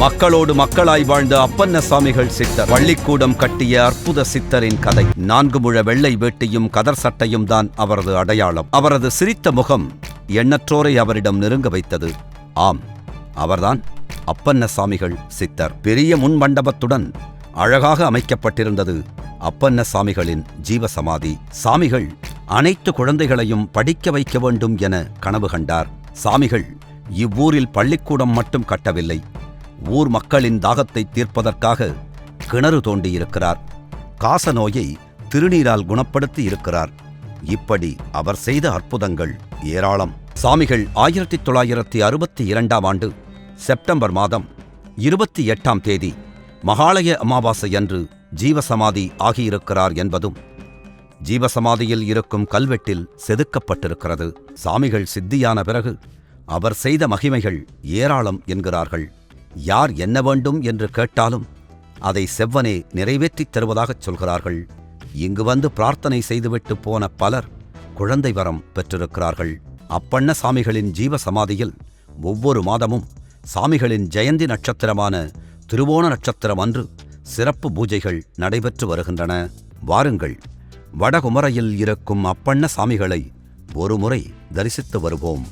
மக்களோடு மக்களாய் வாழ்ந்த அப்பன்ன சாமிகள் சித்தர். பள்ளிக்கூடம் கட்டிய அற்புத சித்தரின் கதை. நான்கு முழ வெள்ளை வேட்டியும் கதர் சட்டையும் தான் அவரது அடையாளம். அவரது சிரித்த முகம் எண்ணற்றோரை அவரிடம் நெருங்க வைத்தது. ஆம் அவர்தான் அப்பன்ன சாமிகள் சித்தர். பெரிய முன் மண்டபத்துடன் அழகாக அமைக்கப்பட்டிருந்தது அப்பன்ன அப்பன்னசாமிகளின் ஜீவசமாதி. சாமிகள் அனைத்து குழந்தைகளையும் படிக்க வைக்க வேண்டும் என கனவு கண்டார். சாமிகள் இவ்வூரில் பள்ளிக்கூடம் மட்டும் கட்டவில்லை ஊர் மக்களின் தாகத்தை தீர்ப்பதற்காக கிணறு தோண்டியிருக்கிறார். காசநோயை திருநீரால் குணப்படுத்தி இருக்கிறார். இப்படி அவர் செய்த அற்புதங்கள் ஏராளம். சாமிகள் ஆயிரத்தி தொள்ளாயிரத்தி அறுபத்தி இரண்டாம் ஆண்டு செப்டம்பர் மாதம் இருபத்தி எட்டாம் தேதி மகாலய அமாவாசை அன்று ஜீவசமாதி ஆகியிருக்கிறார் என்பதும் ஜீவசமாதியில் இருக்கும் கல்வெட்டில் செதுக்கப்பட்டிருக்கிறது. சாமிகள் சித்தியான பிறகு அவர் செய்த மகிமைகள் ஏராளம் என்கிறார்கள். யார் என்ன வேண்டும் என்று கேட்டாலும் அதை செவ்வனே நிறைவேற்றித் தருவதாகச் சொல்கிறார்கள். இங்கு வந்து பிரார்த்தனை செய்துவிட்டு போன பலர் குழந்தை வரம் பெற்றிருக்கிறார்கள். அப்பண்ண சாமிகளின் ஜீவ சமாதியில் ஒவ்வொரு மாதமும் சாமிகளின் ஜெயந்தி நட்சத்திரமான திருவோண நட்சத்திரம் அன்று சிறப்பு பூஜைகள் நடைபெற்று வருகின்றன. வாருங்கள் வடகுமரையில் இருக்கும் அப்பண்ண சாமிகளை ஒருமுறை தரிசித்து வருவோம்.